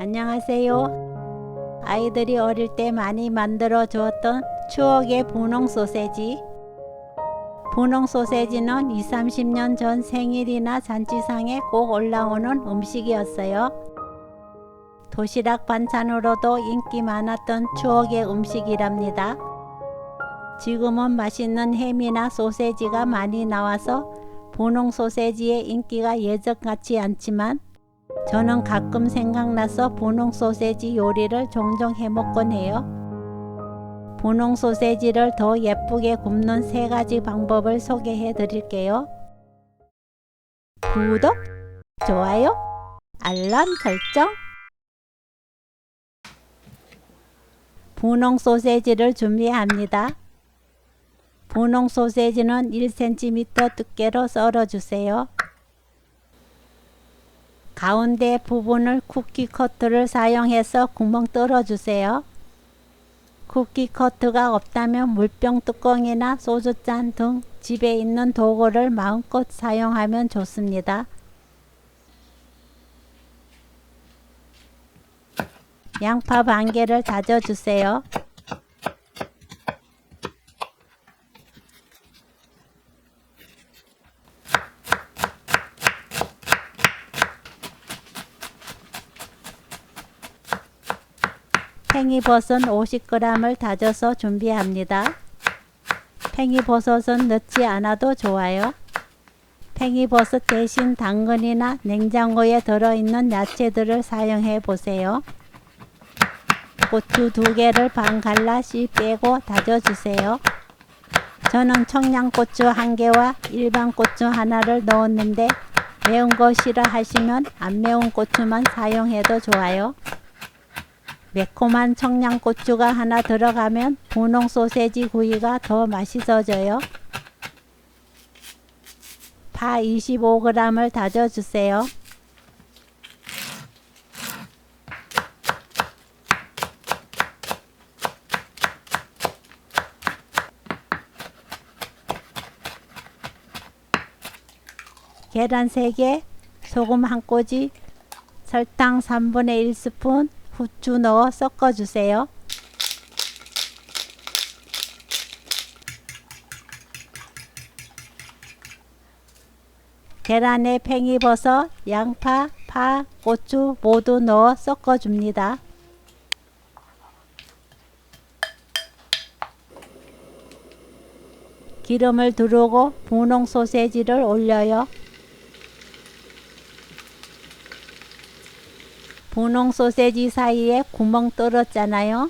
안녕하세요. 아이들이 어릴 때 많이 만들어 주었던 추억의 분홍 소세지. 분홍 소세지는 20, 30년 전 생일이나 잔치상에 꼭 올라오는 음식이었어요. 도시락 반찬으로도 인기 많았던 추억의 음식이랍니다. 지금은 맛있는 햄이나 소세지가 많이 나와서 분홍 소세지의 인기가 예전 같지 않지만 저는 가끔 생각나서 분홍 소세지 요리를 종종 해먹곤 해요. 분홍 소세지를 더 예쁘게 굽는 세 가지 방법을 소개해 드릴게요. 구독, 좋아요, 알람 설정. 분홍 소세지를 준비합니다. 분홍 소세지는 1cm 두께로 썰어주세요. 가운데 부분을 쿠키 커트를 사용해서 구멍 뚫어주세요. 쿠키 커트가 없다면 물병 뚜껑이나 소주잔 등 집에 있는 도구를 마음껏 사용하면 좋습니다. 양파 반 개를 다져주세요. 팽이버섯 50g을 다져서 준비합니다. 팽이버섯은 넣지 않아도 좋아요. 팽이버섯 대신 당근이나 냉장고에 들어있는 야채들을 사용해 보세요. 고추 두 개를 반 갈라 씨 빼고 다져주세요. 저는 청양고추 한 개와 일반 고추 하나를 넣었는데 매운 거 싫어하시면 안 매운 고추만 사용해도 좋아요. 매콤한 청양고추가 하나 들어가면 분홍 소세지 구이가 더 맛있어져요. 파 25g을 다져주세요. 계란 3개, 소금 한 꼬지, 설탕 3분의 1스푼, 후추 넣어 섞어주세요. 계란에 팽이버섯, 양파, 파, 고추 모두 넣어 섞어줍니다. 기름을 두르고 분홍 소세지를 올려요. 분홍 소세지 사이에 구멍 뚫었잖아요.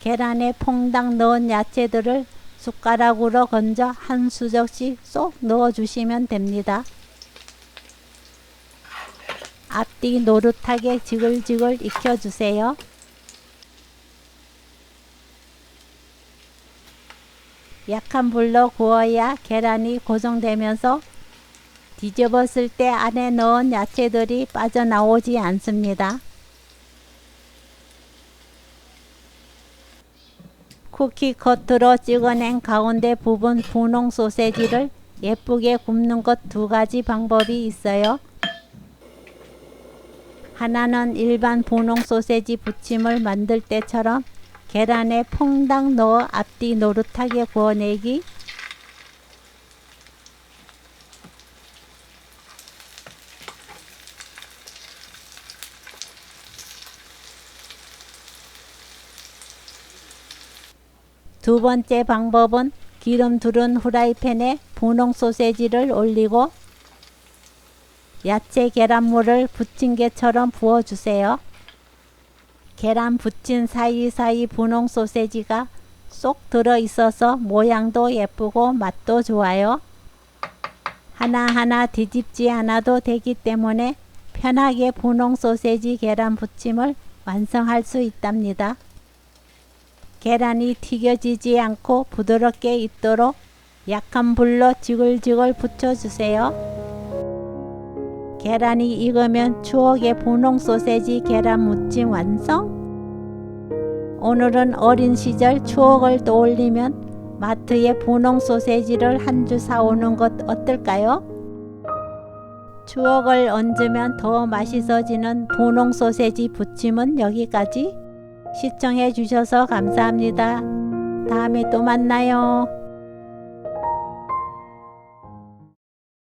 계란에 퐁당 넣은 야채들을 숟가락으로 건져 한 수저씩 쏙 넣어주시면 됩니다. 앞뒤 노릇하게 지글지글 익혀주세요. 약한 불로 구워야 계란이 고정되면서 뒤집었을 때 안에 넣은 야채들이 빠져나오지 않습니다. 쿠키 커트로 찍어낸 가운데 부분 분홍 소세지를 예쁘게 굽는 것 두 가지 방법이 있어요. 하나는 일반 분홍 소세지 부침을 만들 때처럼 계란에 퐁당 넣어 앞뒤 노릇하게 구워내기 두 번째 방법은 기름 두른 후라이팬에 분홍 소세지를 올리고 야채 계란물을 부침개처럼 부어주세요. 계란 부친 사이사이 분홍 소세지가 쏙 들어 있어서 모양도 예쁘고 맛도 좋아요. 하나하나 뒤집지 않아도 되기 때문에 편하게 분홍 소세지 계란 부침을 완성할 수 있답니다. 계란이 튀겨지지 않고 부드럽게 있도록 약한 불로 지글지글 붙여주세요. 계란이 익으면 추억의 분홍 소세지 계란 무침 완성! 오늘은 어린 시절 추억을 떠올리면 마트에 분홍 소세지를 한 주 사오는 것 어떨까요? 추억을 얹으면 더 맛있어지는 분홍 소세지 부침은 여기까지. 시청해 주셔서 감사합니다. 다음에 또 만나요.